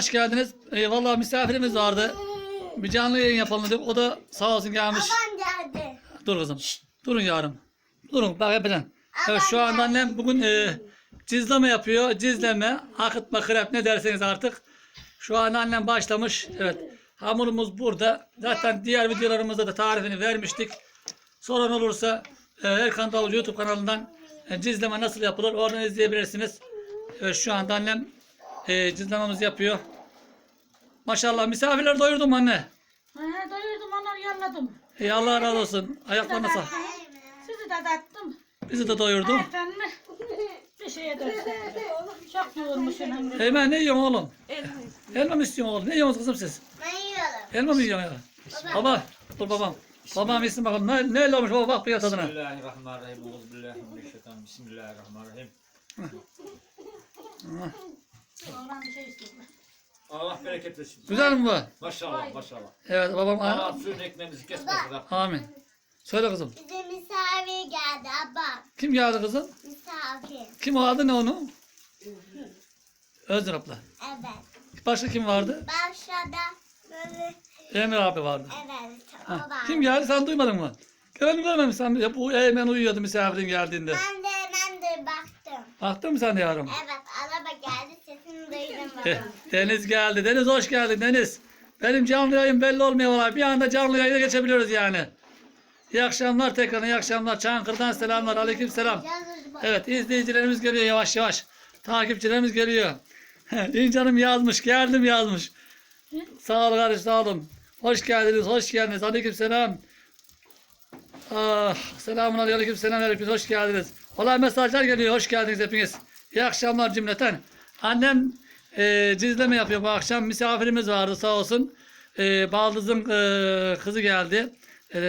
hoş geldiniz. Ee, vallahi misafirimiz vardı. Bir canlı yayın yapalım dedik. O da sağ olsun gelmiş. Babam geldi. Dur kızım. Durun yarım. Durun bak yapacağım. Evet şu anda annem bugün e, cizleme yapıyor. Cizleme, akıtma, krep ne derseniz artık. Şu an annem başlamış. Evet. Hamurumuz burada. Zaten diğer videolarımızda da tarifini vermiştik. Soran olursa e, Erkan Davul YouTube kanalından e, cizleme nasıl yapılır oradan izleyebilirsiniz. Evet şu anda annem e, cizlememizi yapıyor. Maşallah misafirleri doyurdum anne. Ha, doyurdum onları yolladım. Ey Allah razı olsun. Ayaklarına sağlık. Sizi de dattım. Bizi de doyurdu. Mi? Bir şeye dönsün. Çok yoğurmuşsun hem de. Eymen ne yiyorsun oğlum? Elma mı istiyorsun oğlum? Ne yiyorsunuz kızım siz? Ben yiyorum. Elma mı yiyorsun ya? Baba, dur babam. Babam yesin bakalım. Ne, ne elma olmuş baba bak bir tadına. Bismillahirrahmanirrahim. Euzubillahimineşşeytanirracim. Bismillahirrahmanirrahim. Oğlan bir şey istiyor. Allah bereket versin. Güzel mi bu? Maşallah maşallah. Evet babam. Allah suyun ekmeğimizi kesmesin. Rabbim. Amin. Söyle kızım. Bize misafir geldi abla. Kim geldi kızım? Misafir. Kim o adı ne onun? Özgür abla. Evet. Başka kim vardı? Başladı. Böyle. Emir abi vardı. Evet. O Ha, var. Kim geldi sen duymadın mı? Ben görmemiş sen. Ya Bu Eymen uyuyordu misafirin geldiğinde. Ben de hemen de baktım. Baktın mı sen yavrum? Evet araba geldi sesini duydum Eh, babam. Deniz geldi. Deniz hoş geldin Deniz. Benim canlı yayın belli olmuyor valla. Bir anda canlı yayına geçebiliyoruz yani. İyi akşamlar tekrar. iyi akşamlar. Çankırı'dan selamlar. Aleyküm selam. Yazır bak. Evet izleyicilerimiz geliyor yavaş yavaş. Takipçilerimiz geliyor. İncanım yazmış. Geldim yazmış. Sağ ol kardeş sağ olun. Hoş geldiniz. Hoş geldiniz. Aleyküm selam. Ah, selamun aleyküm selam hepiniz hoş geldiniz. Olay mesajlar geliyor. Hoş geldiniz hepiniz. İyi akşamlar cümleten. Annem e, cizleme yapıyor bu akşam. Misafirimiz vardı sağ olsun. E, Baldız'ın e, kızı geldi. E,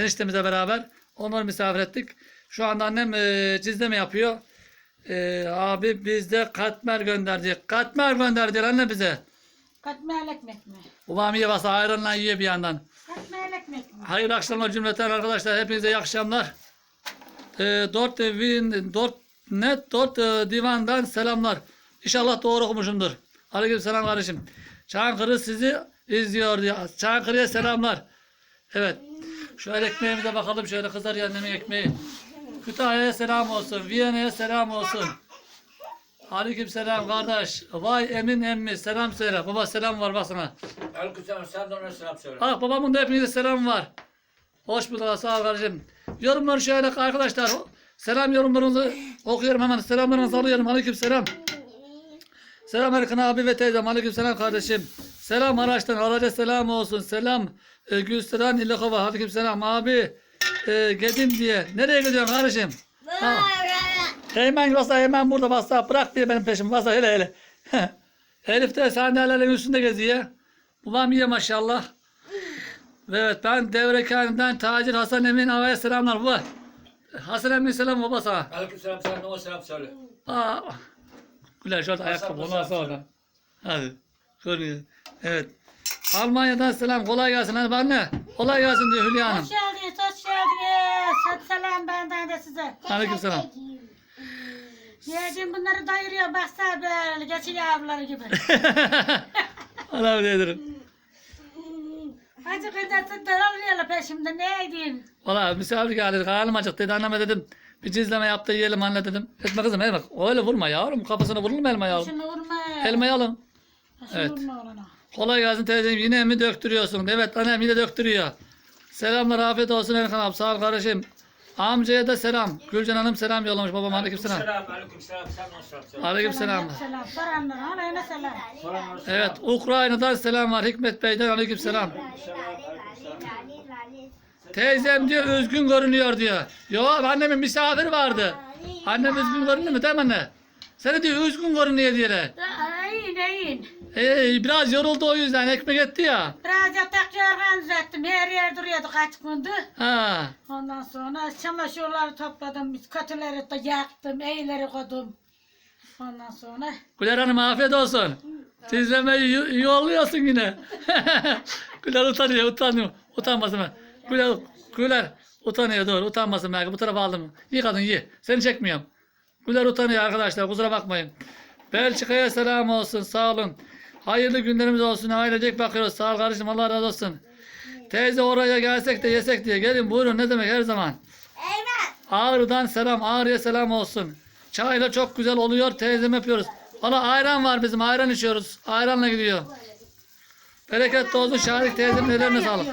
eniştemizle beraber. Onları misafir ettik. Şu anda annem e, cizleme yapıyor. E, abi bizde katmer gönderdi. Katmer gönderdi anne bize. Katmerli ekmek mi? Babam yiye basa ayranla yiyor bir yandan. Mi? Hayırlı akşamlar cümleten arkadaşlar. Hepinize iyi akşamlar. E, dört win, dört net, dört e, divandan selamlar. İnşallah doğru okumuşumdur. Aleyküm selam kardeşim. Çankırı sizi izliyor. Çankırı'ya selamlar. Evet. Şöyle ekmeğimize bakalım. Şöyle kızar annemin ekmeği. Kütahya'ya selam olsun. Viyana'ya selam olsun. Aleyküm selam kardeş. Vay emin emmi selam söyle. Baba selam var bak sana. Aleykümselam. Sen de ona selam söyle. Ah babamın da hepinize selam var. Hoş bulduk sağ ol kardeşim. Yorumları şöyle arkadaşlar. Selam yorumlarınızı okuyorum hemen. Selamlarınızı alıyorum. Aleyküm selam. Selam Erkan abi ve teyzem. Aleyküm selam kardeşim. Selam Araç'tan. Araç'a selam olsun. Selam e, Gülseren İlakova. Aleyküm selam abi. E, gedim diye. Nereye gidiyorsun kardeşim? Ha. Hemen basa hemen burada basa. Bırak diye benim peşim. Basa hele hele. Elif de sandalyelerin üstünde geziyor. Babam iyi maşallah. Evet ben Devrekhan'dan Tacir Hasan Emin Ağa'ya selamlar baba. Hasan Emin selam baba sana. Aleykümselam. Sen de ona selam söyle. Aa, Güler şöyle ayakkabı ondan selam sonra. Hadi. Görüyor. Evet. Almanya'dan selam kolay gelsin hadi anne. Kolay gelsin diyor Hülya Hanım. Hoş geldiniz, hoş geldiniz. Hadi selam benden de size. Aleyküm selam. Yeğenim bunları doyuruyor baksana böyle geçi yavruları gibi. Bilir ederim. Hacı kıymetli dolanıyorlar peşimde ne edeyim? Valla misafir geldi karnım acıktı dedi anneme dedim. Bir cizleme yap da yiyelim anne dedim. Etme kızım elma. Öyle vurma yavrum kafasına vurulur mu elma yavrum? Şunu vurma. Elmayı alın. Şunu Evet. vurma ona. Kolay gelsin teyzeciğim yine mi döktürüyorsun? Evet annem yine döktürüyor. Selamlar afiyet olsun Erkan abi sağ ol kardeşim. Amcaya da selam. Gülcan Hanım selam yollamış babam aleyküm selam. Selam. Sen ona selam söyle. Aleyküm selam. Selam. Soranlara alayına selam. Selam. Evet Ukrayna'dan selam var Hikmet Bey'den aleyküm selam. Teyzem diyor üzgün görünüyor diyor. Yo annemin misafir vardı. Annem üzgün görünüyor mu değil mi anne? Seni diyor üzgün görünüyor diye. Ay neyin? Ee, biraz yoruldu o yüzden ekmek etti ya. Biraz yatak yorgan düzelttim. Her yer duruyordu kaç gündür. Ha. Ondan sonra çamaşırları topladım. Kötüleri de yaktım. Eyleri koydum. Ondan sonra Güler Hanım afiyet olsun. Tizlemeyi yo- yolluyorsun yine. Güler utanıyor, utanıyor. Utanmasın ben. Güler, Güler utanıyor doğru, utanmasın belki. Bu tarafa aldım. İyi kadın iyi. Seni çekmiyorum. Güler utanıyor arkadaşlar, kusura bakmayın. Belçika'ya selam olsun, sağ olun. Hayırlı günlerimiz olsun. Ailecek bakıyoruz. Sağ ol kardeşim. Allah razı olsun. Teyze oraya gelsek de yesek diye. Gelin buyurun ne demek her zaman. Evet. Ağrı'dan selam. Ağrı'ya selam olsun. Çayla çok güzel oluyor. Teyzem yapıyoruz. Valla ayran var bizim. Ayran içiyoruz. Ayranla gidiyor. Bereketli olsun. Şahik teyzemin ellerine sağlık.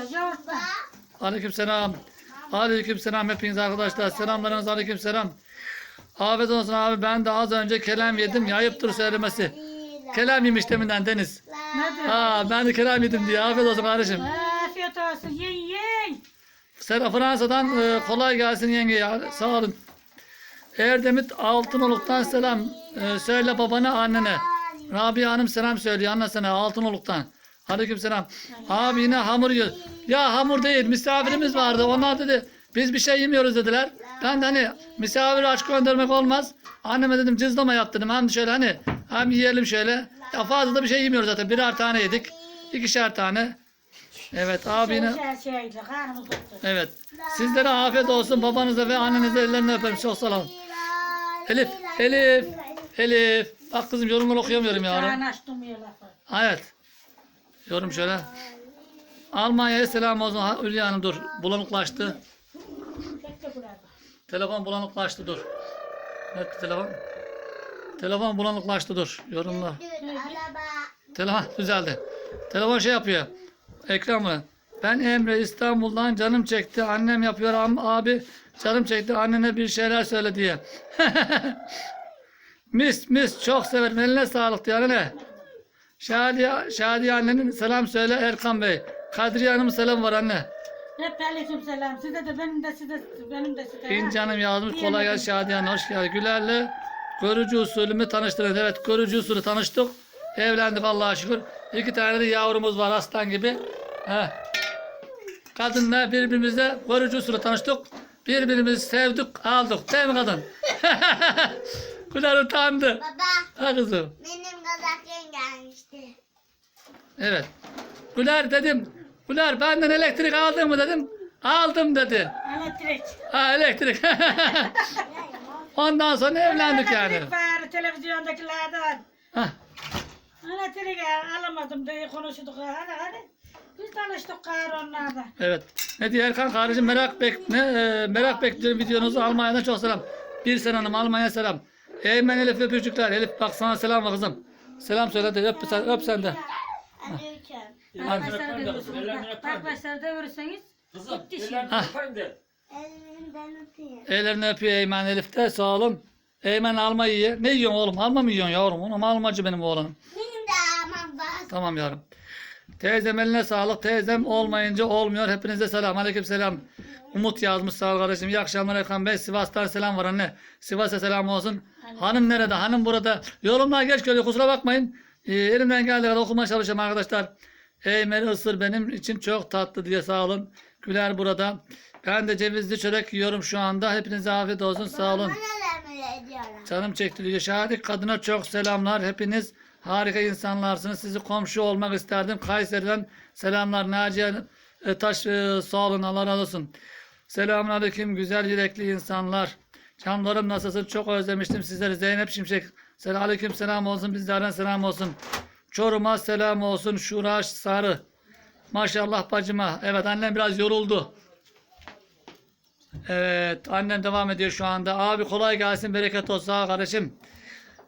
Aleyküm selam. Aleyküm selam hepiniz arkadaşlar. Selamlarınız aleyküm selam. Afiyet olsun abi. Ben de az önce kelem yedim. Ya ayıptır söylemesi. Kelem yemiş deminden Deniz. Ne diyor? Ha ben de kelem yedim diye. Afiyet olsun kardeşim. Afiyet olsun. Yiyin yiyin. Sen Fransa'dan e, kolay gelsin yenge ya. Sağ olun. Erdemit Altınoluk'tan selam. E, söyle babana annene. Rabia Hanım selam söylüyor annesine Altınoluk'tan. Aleyküm selam. Abi yine hamur yiyor. Ya hamur değil misafirimiz vardı. Onlar dedi biz bir şey yemiyoruz dediler. Ben de hani misafiri aç göndermek olmaz. Anneme dedim cızlama yap dedim. Hem şöyle hani hem yiyelim şöyle. Ya fazla da bir şey yemiyoruz zaten. Birer tane yedik. İkişer tane. Evet abi yine. Şey, şey. Evet. Sizlere afiyet olsun. Babanıza ve annenize ellerini öperim. Çok sağ olun. Elif, Elif, Elif. Bak kızım yorumları okuyamıyorum ya. Evet. Yorum şöyle. Almanya'ya selam olsun. Hülya Hanım dur. Bulanıklaştı. Telefon bulanıklaştı dur. Evet telefon. Telefon bulanıklaştı dur. Yorumla. Telefon düzeldi. Telefon şey yapıyor. Ekran mı? Ben Emre İstanbul'dan canım çekti. Annem yapıyor abi canım çekti. Annene bir şeyler söyle diye. mis mis çok severim. Eline sağlık diyor anne. Şadiye, Şadiye annenin selam söyle Erkan Bey. Kadriye Hanım'ın selam var anne. Hep aleyküm selam. Size de benim de size benim de size. İnci ha? Hanım yazmış. Kolay gelsin Şadiye Hanım. Hoş geldin. Güler'le görücü usulü mü tanıştınız? Evet görücü usulü tanıştık. Evlendik Allah'a şükür. İki tane de yavrumuz var aslan gibi. Heh. Kadınla birbirimizle görücü usulü tanıştık. Birbirimizi sevdik, aldık. Değil mi kadın? Güler utandı. Baba Ha kızım. benim kazaklarım gelmişti. Evet. Güler dedim. Güler benden elektrik aldın mı dedim. Aldım dedi. Elektrik. Ha elektrik. Ondan sonra evlendik yani. Elektrik var televizyondakilerden. Hah. Elektrik alamadım diye konuştuk. Hadi hadi. Biz tanıştık gayrı onlarla. Evet. Ne diyor Erkan kardeşim merak bek ne e, merak bekliyorum videonuzu Almanya'dan çok selam. Bir sen hanım Almanya selam. Eymen Elif öpücükler. Elif bak sana selam var kızım. Selam söyle de öp sen, öp sen de. Alırken. Arkadaşlar öper de. Arkadaşlar devirirseniz Kızım, Gitti şimdi. Elinden öpeyim. Ellerini öpüyor Eymen Elif de sağ olun. Eymen alma yiyor. Ne yiyorsun oğlum? Alma mı yiyorsun yavrum? Oğlum almacı benim oğlanım. Benim de aman bak. Tamam yavrum. Teyzem eline sağlık. Teyzem olmayınca olmuyor. Hepinize selam. Aleyküm selam. Umut yazmış sağ ol kardeşim. İyi akşamlar Erkan Bey. Sivas'tan selam var anne. Sivas'a selam olsun. Hanım nerede? Hanım burada. Yorumlar geç geliyor. Kusura bakmayın. Ee, elimden geldiği kadar okumaya çalışacağım arkadaşlar. Eymen ısır benim için çok tatlı diye sağ olun. Güler burada. Ben de cevizli çörek yiyorum şu anda. Hepinize afiyet olsun. Sağ olun. Canım çekti diyor. Şahit kadına çok selamlar. Hepiniz harika insanlarsınız. Sizi komşu olmak isterdim. Kayseri'den selamlar. Naciye e, Taş e, sağ olun. Allah razı olsun. Selamun aleyküm güzel yürekli insanlar. Canlarım nasılsın? Çok özlemiştim sizleri. Zeynep Şimşek. Selam aleyküm selam olsun. Bizlerden selam olsun. Çorum'a selam olsun. Şuraş Sarı. Maşallah bacıma. Evet annem biraz yoruldu. Evet annem devam ediyor şu anda. Abi kolay gelsin bereket olsun ol kardeşim.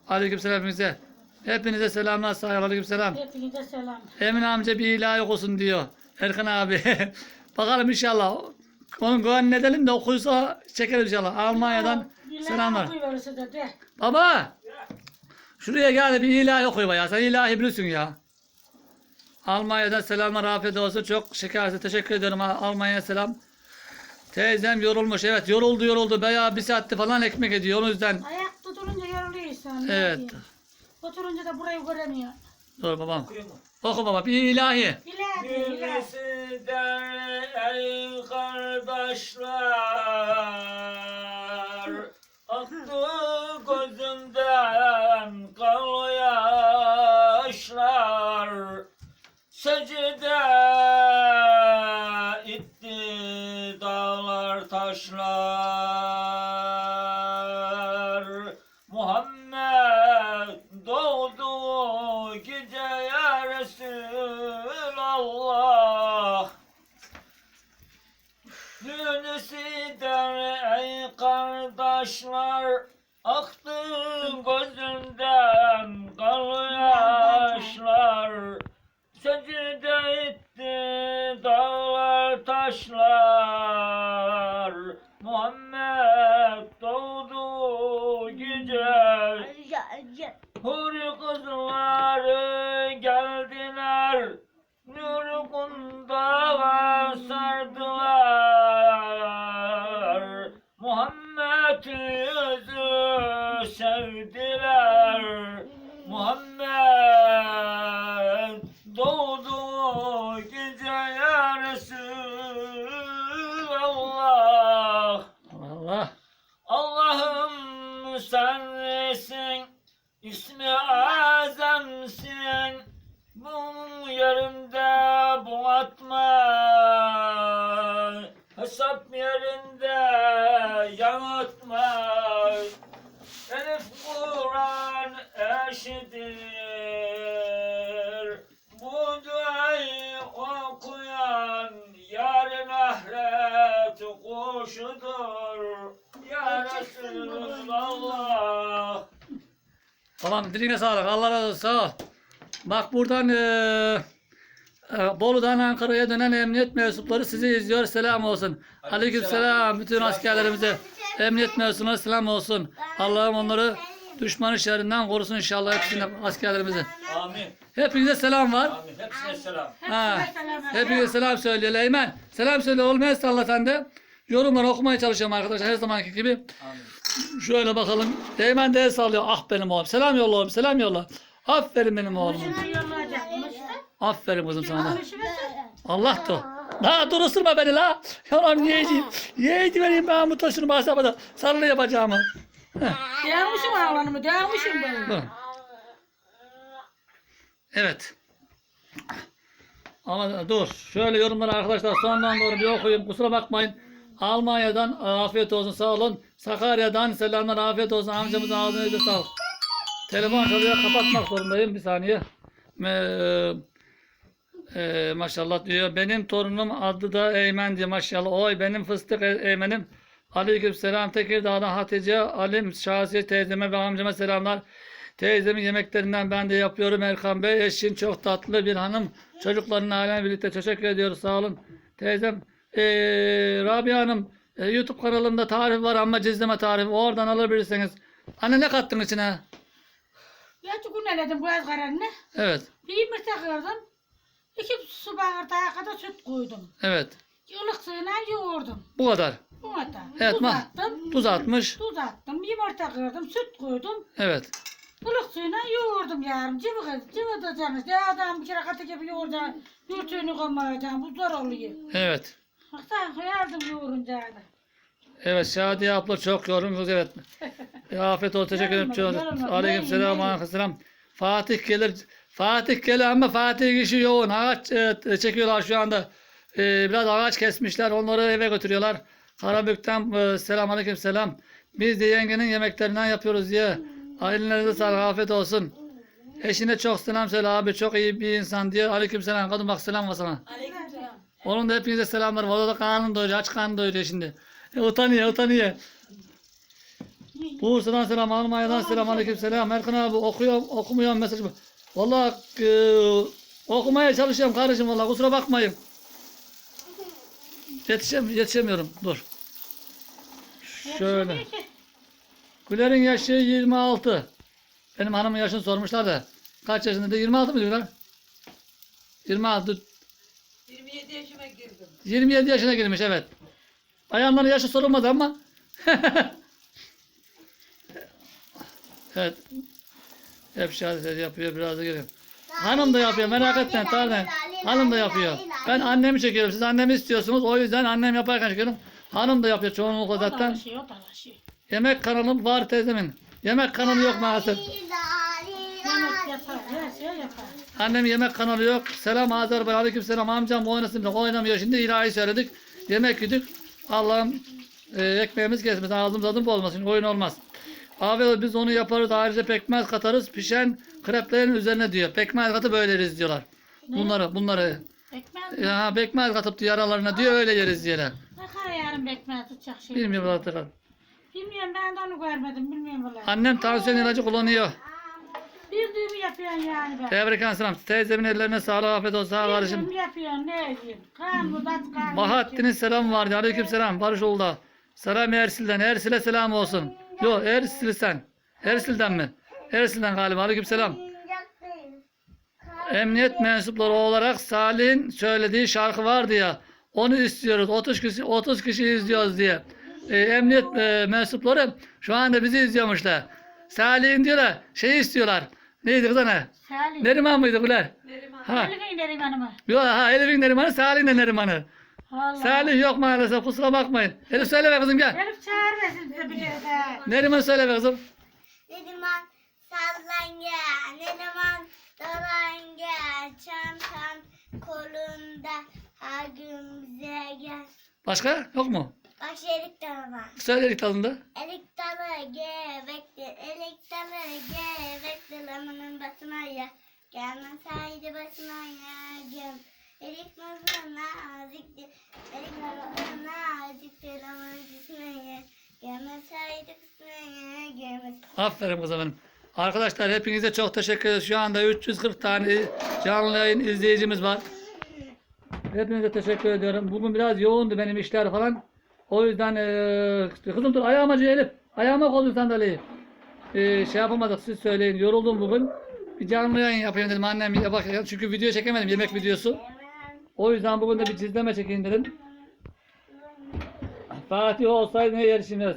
Aleykümselam hepinize. Hepinize selamlar sağ ol aleykümselam. hepinize selam. Emin amca bir ilahi okusun diyor. Erkan abi. Bakalım inşallah. Onun gönlünü edelim de okuysa çeker inşallah. Almanya'dan selamlar. Okuyuyor size de. Baba. Şuraya gel de bir ilahi oku ya. Sen ilahi biliyorsun ya. Almanya'dan selamlar afiyet olsun. Çok şekersin. Teşekkür ederim. Al- Almanya'ya selam. Teyzem yorulmuş. Evet yoruldu yoruldu. Bayağı bir saatte falan ekmek ediyor. O yüzden. Ayak tutulunca yoruluyor insan. Evet. diyeyim. Oturunca da burayı göremiyor. Dur babam. Oku baba. Bir ilahi. İlahi, ilahi. Ey kardeşler Aktı Secde itti dağlar taşlar Muhammed yüzü sevdiler. Muhammed doğdu gece ya Resulallah Allah. Allah'ım sensin, ismi azamsın. Bunun yerinde bu atma, hesap yerinde yanıtma. Elif Kur'an eşidir. Bu duayı okuyan yarın ahiret kuşudur. Ya Resulallah. Babam diline sağlık. Allah razı olsun. Sağ ol. Bak buradan eee e, Bolu'dan Ankara'ya dönen emniyet mensupları sizi izliyor. Selam olsun. Aleyküm selam. Bütün askerlerimize emniyet mensuplarına selam olsun. Allah'ım onları düşmanın şerrinden korusun inşallah hepsine askerlerimizi. Amin. Hepinize selam var. Amin. Hepsine selam. Ha. Hepinize selam söyle Leymen. Selam söyle oğlum el salla sen de. Yorumları okumaya çalışıyorum arkadaşlar her zamanki gibi. Amin. Şöyle bakalım. Leymen de sallıyor. Ah benim oğlum. Selam yolla oğlum. Selam yolla. Aferin benim oğlum. Da. Aferin kızım sana. da. Allah da. La dur ısırma beni la. Yalan yiyeceğim. Yiyeceğim benim ben bu taşını basamadım. Sarılı yapacağımı. Değermişim ağlanımı, değermişim ben. Dur. Evet. Ama dur. Şöyle yorumları arkadaşlar sondan doğru bir okuyayım. Kusura bakmayın. Almanya'dan afiyet olsun sağ olun. Sakarya'dan selamlar afiyet olsun. Amcamızın ağzına yüzüne sağlık. Telefon çalıyor kapatmak zorundayım. Bir saniye. Ee, e, maşallah diyor. Benim torunum adı da Eymen diyor maşallah. Oy benim fıstık E- Eymen'im. Aleyküm selam. Tekirdağ'dan Hatice, Alim, Şaziye teyzeme ve amcama selamlar. Teyzemin yemeklerinden ben de yapıyorum Erkan Bey. Eşin çok tatlı bir hanım. Çocukların ailen birlikte teşekkür ediyoruz. Sağ olun. Teyzem eee Rabia Hanım e, YouTube kanalımda tarif var ama cizleme tarifi. Oradan alabilirsiniz. Anne ne kattın içine? Ya güneledim bu kararını. Evet. Bir yumurta kırdım. İki su bardağı kadar süt koydum. Evet. Ilık suyla yoğurdum. Bu kadar. Bu kadar. Evet, Tuz ma- attım. Tuz atmış. Tuz attım. Yumurta kırdım. Süt koydum. Evet. Ilık suyla yoğurdum yarım. Cıvı cıvıtacaksınız. Ya adam bir kere katı gibi yoğuracaksın. Yürtüğünü koymayacaksın. Bu zor oluyor. Evet. Sen koyardım yoğurunca da. Evet Şadiye abla çok yorum kız evet. E, afiyet olsun teşekkür ederim. Yorulmadım. Aleyküm selam aleyküm selam. Fatih gelir. Fatih gelir ama Fatih işi yoğun. Ağaç e, çekiyorlar şu anda. E, biraz ağaç kesmişler. Onları eve götürüyorlar. Karabük'ten e, selam aleyküm selam. Biz de yengenin yemeklerinden yapıyoruz diye. Ailelerinize sağlık afiyet olsun. Eşine çok selam söyle abi çok iyi bir insan diye. Aleyküm selam kadın bak selam var sana. Aleykümselam. Onun da hepinize selamlar. var. O da karnını doyuruyor. Aç karnını doyuruyor şimdi. E, utanıyor, utanıyor. Bursa'dan selam, Almanya'dan selam, aleyküm selam. Erkan abi okuyorum, okumuyorum mesajımı. Vallahi e, okumaya çalışıyorum kardeşim vallahi kusura bakmayın. Yetişem, yetişemiyorum. Dur. Şöyle. Güler'in yaşı 26. Benim hanımın yaşını sormuşlar da. Kaç yaşında? De 26 mı diyorlar? 26. 27 yaşıma girdim. 27 yaşına girmiş evet. Bayanların yaşı sorulmadı ama. evet. Hep şehadet yapıyor biraz da geliyor. Hanım da yapıyor merak etmeyin tarzan. Hanım da yapıyor. Ben annemi çekiyorum. Siz annemi istiyorsunuz. O yüzden annem yaparken çekiyorum. Hanım da yapıyor çoğunlukla zaten. da alışıyor. Yemek kanalı var teyzemin. Yemek kanalı yok maalesef. Yemek yapar, her şey yapar. Annem yemek kanalı yok. Selam Azerbaycan. Aleyküm selam. Amcam oynasın. Oynamıyor şimdi. ilahi söyledik. Yemek yedik. Allah'ım e, ekmeğimiz kesmesin. Ağzımız adım olmasın. Oyun olmaz. Abi biz onu yaparız. Ayrıca pekmez katarız. Pişen kreplerin üzerine diyor. Pekmez katıp öyle yeriz diyorlar. Bunları, bunları. Bekmez. Ya pekmez katıp diyor aralarına diyor öyle yeriz diyorlar. Ne kadar yarın bekmez tutacak şey. Bilmiyorum. Bilmiyorum ben de onu görmedim. Bilmiyorum valla. Annem tansiyon ilacı kullanıyor. Bildiğimi yapıyorsun yani ben. Tebrikler selam. Teyzemin ellerine sağlık afiyet olsun. Sağ ol kardeşim. Bildiğimi yapıyorsun ne edeyim. Kan bu dat kan. Bahattin'in selam vardı. Aleyküm selam. Barış oldu. Selam Ersil'den. Ersil'e selam olsun. Yo Ersil sen. Ersil'den mi? Ersil'den galiba. Aleyküm selam. emniyet mensupları olarak Salih'in söylediği şarkı vardı ya. Onu istiyoruz. 30 kişi 30 kişi izliyoruz diye. E, emniyet e, mensupları şu anda bizi izliyormuşlar. Salih'in diyorlar şey istiyorlar. Neydi kız ana? Salih. Neriman mıydı Güler? Ha. Elif'in Neriman'ıma. Yok ha Elif'in Neriman'ı Salih'in de Neriman'ı. Allah. Salih yok maalesef kusura bakmayın. Elif söyle be kızım gel. Elif çağırmasın size bir. Neriman söyle be kızım. Ne zaman sallan gel, ne zaman dolan gel, çantan kolunda her gün bize gel. Başka yok mu? Bak şerik dalıma. Söyle ilk tadında. Elik dalı gevektir, elik dalı gevektir, lamanın basına ya. Gelmeseydi basına ya, gel. Elik nazlı naziktir, elik nazlı naziktir, lamanın basına ya. Gelmeseydi basına ya, gelmeseydi. Aferin kızım benim. Arkadaşlar hepinize çok teşekkür ederiz. Şu anda 340 tane canlı yayın izleyicimiz var. Hepinize teşekkür ediyorum. Bugün biraz yoğundu benim işler falan. O yüzden eee kızım dur ayağıma Elif. Ayağıma koydun sandalyeyi. Eee şey yapamadık siz söyleyin. Yoruldum bugün. Bir canlı yayın yapayım dedim annem bak çünkü video çekemedim yemek videosu. O yüzden bugün de bir çizleme çekeyim dedim. Fatih olsaydı ne yarışımız.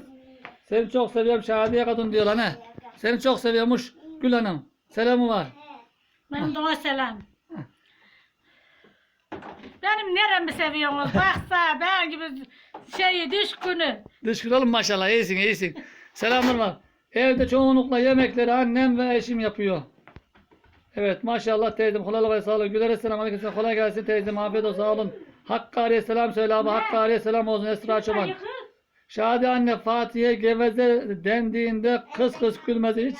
Seni çok seviyorum Şadiye kadın diyor lan he. Seni çok seviyormuş Gül Hanım. Selamı var. Benim de selam. Benim neremi seviyorsunuz? Baksa ben gibi şeyi düşkünü. Dışkın oğlum maşallah iyisin iyisin. Selamlar var. Evde çoğunlukla yemekleri annem ve eşim yapıyor. Evet maşallah teyzem kolay ve sağ olun. Güler selam aleyküm kolay gelsin teyzem afiyet olsun sağ olun. Hakkari'ye selam söyle abi Hakkari'ye selam olsun Esra Çoban. Şadi anne Fatih'e geveze dendiğinde kız kız gülmedi hiç.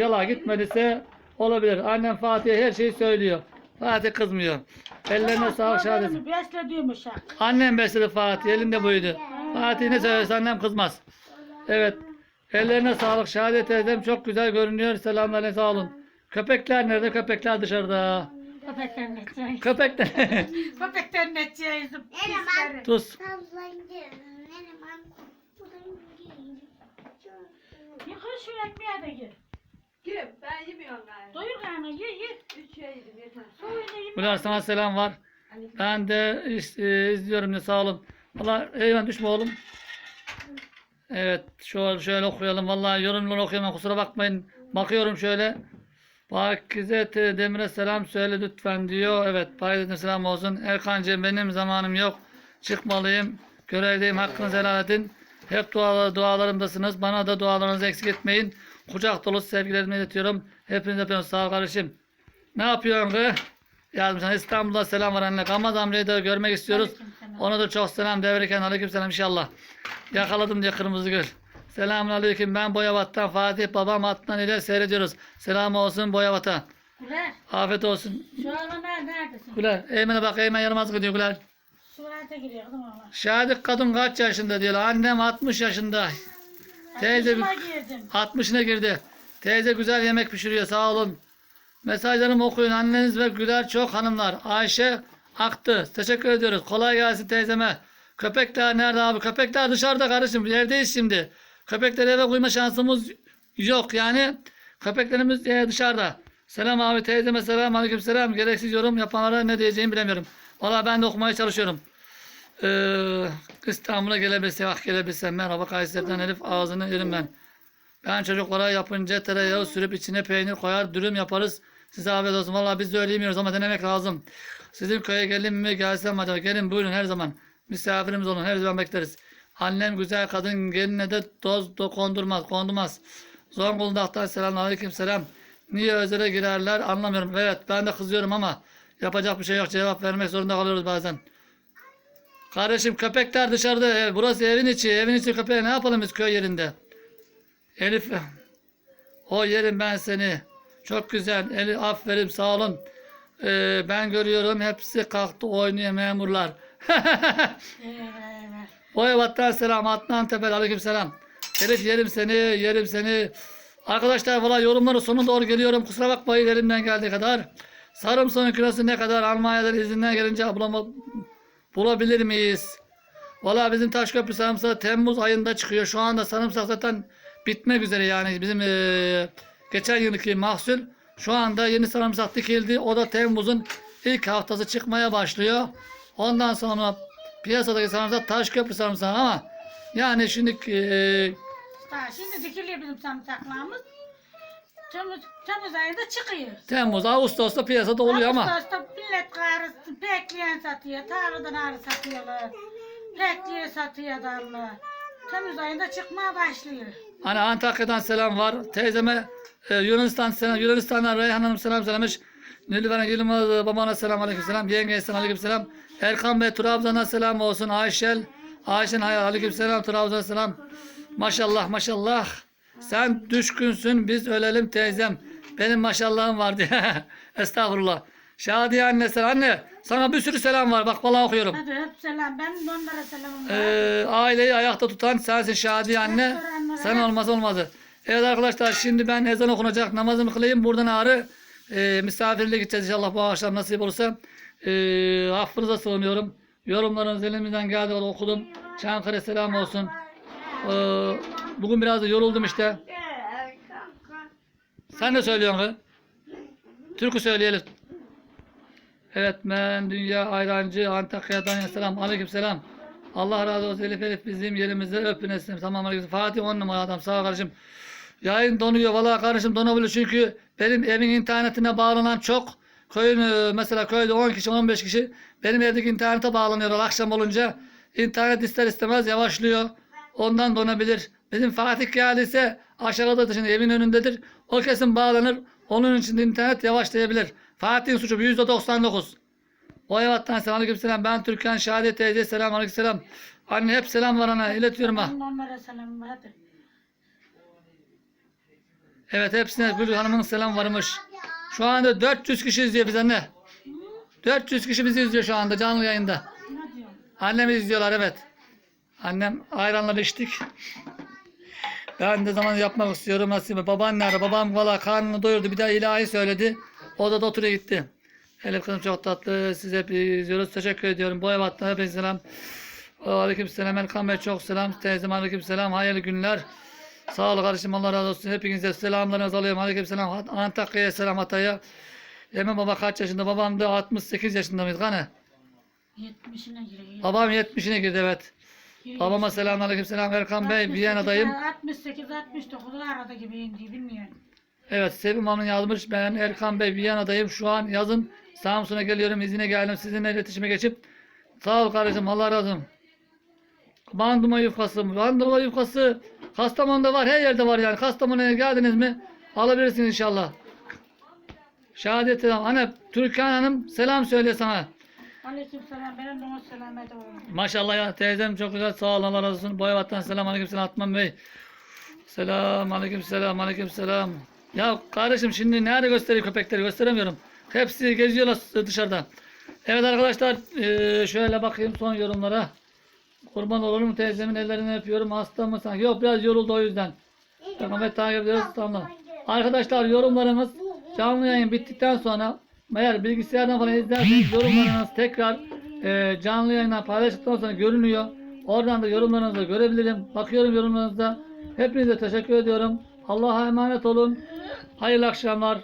Yala gitmediyse olabilir. Annem Fatih'e her şeyi söylüyor. Fatih kızmıyor. Ellerine sağlık. Benim beslediğim uşak. Annem besledi Fatih. Elinde buydu. Fatih ne söylerse annem kızmaz. Evet. Ellerine sağlık. Şahane teyzem çok güzel görünüyor. Selamlar sağ olun. Köpekler nerede? Köpekler dışarıda. Köpekten netçeyiz. Köpekler. Köpekten. Pisleri. Tuz. Sallan gel, ne zaman dolan gel. Yıkı şu ekmeğe de gir. Kim? Ben yemiyorum galiba. Doyur karnını ye ye. Üç şey yedim yeter. Suyunu ye. Bunlar sana selam var. Ben de iz- e, izliyorum de sağ olun. Valla eyvallah düşme oğlum. Evet şöyle, şöyle okuyalım. Vallahi yorumları okuyamam kusura bakmayın. Bakıyorum şöyle. Pakize Demir'e selam söyle lütfen diyor. Evet Pakize selam olsun. Erkancığım benim zamanım yok. Çıkmalıyım. Görevdeyim hakkınızı helal edin. Hep dualar, dualarımdasınız. Bana da dualarınızı eksik etmeyin. Kucak dolusu sevgilerimi iletiyorum. Hepinize öpüyorum. Sağ ol kardeşim. Ne yapıyorsun kız? Yazmışsın. İstanbul'da selam var anne. Kamaz amcayı da görmek istiyoruz. Ona da çok selam devreken aleyküm selam inşallah. Yakaladım diye kırmızı gül. Selamun aleyküm. Ben Boyavat'tan Fatih babam Atlan ile seyrediyoruz. Selam olsun Boyavat'a. Güler. Afiyet olsun. Şu an nerede- neredesin? Güler. Eymen'e bak Eymen yaramaz gidiyor Güler. Şu arada giriyor. Şadik kadın kaç yaşında diyorlar. Annem 60 yaşında. Teyze Kızıma girdim. 60'ına girdi. Teyze güzel yemek pişiriyor sağ olun. Mesajlarımı okuyun. Anneniz ve Güler çok hanımlar. Ayşe aktı. Teşekkür ediyoruz. Kolay gelsin teyzeme. Köpekler nerede abi? Köpekler dışarıda kardeşim. Evdeyiz şimdi. Köpekleri eve koyma şansımız yok. Yani köpeklerimiz e, dışarıda. Selam abi teyzeme selam aleyküm selam. Gereksiz yorum yapanlara ne diyeceğimi bilemiyorum. Valla ben de okumaya çalışıyorum. Ee, İstanbul'a gelebilsem, ah gelebilsem. Merhaba Kayseri'den Elif ağzını yerim ben. Ben çocuklara yapınca tereyağı sürüp içine peynir koyar, dürüm yaparız. Size afiyet olsun. Vallahi biz de öyle yemiyoruz ama denemek lazım. Sizin köye gelin mi gelsem acaba? Gelin buyurun her zaman. Misafirimiz olun. Her zaman bekleriz. Annem güzel kadın geline de toz do kondurmaz, kondurmaz. Zonguldak'tan selam aleyküm selam. Niye özele girerler anlamıyorum. Evet ben de kızıyorum ama yapacak bir şey yok. Cevap vermek zorunda kalıyoruz bazen. Kardeşim köpekler dışarıda. ev- Burası evin içi. Evin içi köpeği ne yapalım biz köy yerinde? Elif. O yerim ben seni. Çok güzel. Elif aferin sağ olun. Ee, ben görüyorum hepsi kalktı oynuyor memurlar. Evet. Boyabat'tan selam. Adnan Tepel aleyküm selam. Elif yerim seni, yerim seni. Arkadaşlar valla yorumları sonuna doğru geliyorum. Kusura bakmayın elimden geldiği kadar. Sarımsağın kilosu ne kadar Almanya'dan izinden gelince ablama bulabilir miyiz? Valla bizim Taşköprü sarımsağı Temmuz ayında çıkıyor. Şu anda sarımsak zaten bitmek üzere yani bizim eee, geçen yılki mahsul Şu anda yeni sarımsak dikildi. O da Temmuz'un ilk haftası çıkmaya başlıyor. Ondan sonra piyasadaki sarımsak Taşköprü sarımsağı ama yani şimdi e, Ha, şimdi dikiliyor bizim sarımsaklarımız. Temmuz, Temmuz ayında çıkıyor. Temmuz, Ağustos'ta piyasada oluyor ama Ağustos'ta millet karısı bekleyen satıyor. Tarladan ağrı satıyorlar. Bekleyen satıyor adamlar. Temmuz ayında çıkmaya başlıyor. Hani Antakya'dan selam var. Teyzeme e, Yunanistan selam. Yunanistan'dan Reyhan Hanım selam söylemiş. Nilüfer Yılmaz e, babana selam aleyküm selam. Yengeye selam aleyküm selam. Erkan Bey Trabzon'a selam olsun. Ayşel. Ayşen Hayal aleyküm selam. Trabzon'a selam. Maşallah maşallah. Sen düşkünsün biz ölelim teyzem. Benim maşallahım var diye. Estağfurullah. Şadiye anne selam. Anne sana bir sürü selam var. Bak vallahi okuyorum. Hadi hep selam. Ben de onlara selamım. var. Ee, aileyi ayakta tutan sensin Şadiye anne. Sen olmaz olmazı. Evet arkadaşlar şimdi ben ezan okunacak namazımı kılayım. Buradan ağrı e, misafirliğe gideceğiz inşallah bu akşam nasip olursa. E, affınıza sığınıyorum. Yorumlarınız elimizden kadar okudum. Çankırı selam olsun. E, bugün biraz da yoruldum işte. Sen de söylüyorsun kız. Türkü söyleyelim. Evet ben Dünya Ayrancı Antakya'dan selam. Aleyküm selam. Allah razı olsun. Elif Elif bizim yerimizde öpün etsin. Tamam aleyküm. Fatih on numara adam. Sağ ol kardeşim. Yayın donuyor. Vallahi kardeşim donabilir çünkü benim evin internetine bağlanan çok köyün e, mesela köyde 10 kişi 15 kişi benim evdeki internete bağlanıyorlar akşam olunca. internet ister istemez yavaşlıyor. Ondan donabilir. Bizim Fatih geldiyse aşağıda şimdi evin önündedir. O kesin bağlanır. Onun için de internet yavaşlayabilir. Fatih'in suçu %99. O evattan selam aleyküm selam. Ben Türkan Şahide teyze selam aleyküm selam. Anne hep selam var ana iletiyorum ha. Onlara var. Evet hepsine Gül Hanım'ın selam varmış. Şu anda 400 kişi izliyor biz anne. 400 kişi bizi izliyor şu anda canlı yayında. Annemi izliyorlar evet. Annem ayranları içtik. Ben de zaman yapmak istiyorum nasip. Baban nerede? Babam valla karnını doyurdu. Bir daha ilahi söyledi. Odada oturuyor gitti. Elif kızım çok tatlı. Siz hep izliyoruz. Teşekkür ediyorum. Bu evattan hepinize selam. Aleyküm selam. Erkan Bey çok selam. Teyzem aleyküm selam. Hayırlı günler. Sağ olun kardeşim. Allah razı olsun. Hepinize selamlarınızı alıyorum. Aleyküm selam. Antakya'ya selam Hatay'a. Emin baba kaç yaşında? Babam da 68 yaşında mıydı? Hani? 70'ine giriyor. Babam 70'ine girdi evet. Babama selam aleyküm selam Erkan Bey Viyana'dayım. 68 69 arada gibi indi bilmiyorum. Evet Sevim Hanım yazmış ben Erkan Bey Viyana'dayım şu an yazın Samsun'a geliyorum izine geldim sizinle iletişime geçip sağ ol kardeşim Allah razı olsun. Bandırma yufkası, bandırma yufkası Kastamonu'da var her yerde var yani Kastamonu'ya geldiniz mi alabilirsiniz inşallah. Şehadet selam. Anne Türkan Hanım selam söyle sana. Aleyküm selam. Benim de. Maşallah ya teyzem çok güzel sağ olun Allah razı olsun. Boyavat'tan selam aleyküm selam Atman Bey. Selam aleyküm selam aleyküm selam. Ya kardeşim şimdi nerede göstereyim köpekleri gösteremiyorum. Hepsi geziyorlar dışarıda. Evet arkadaşlar eee, şöyle bakayım son yorumlara. Kurban olurum teyzemin ellerinden öpüyorum. Hasta mısın? Yok biraz yoruldu o yüzden. Ahmet takip ediyoruz. Tamam. Arkadaşlar yorumlarınız canlı yayın bittikten sonra eğer bilgisayardan falan izlerseniz yorumlarınız tekrar e, canlı yayına paylaştıktan sonra görünüyor. Oradan da yorumlarınızı görebilirim. Bakıyorum yorumlarınıza. Hepinize teşekkür ediyorum. Allah'a emanet olun. Hayırlı akşamlar.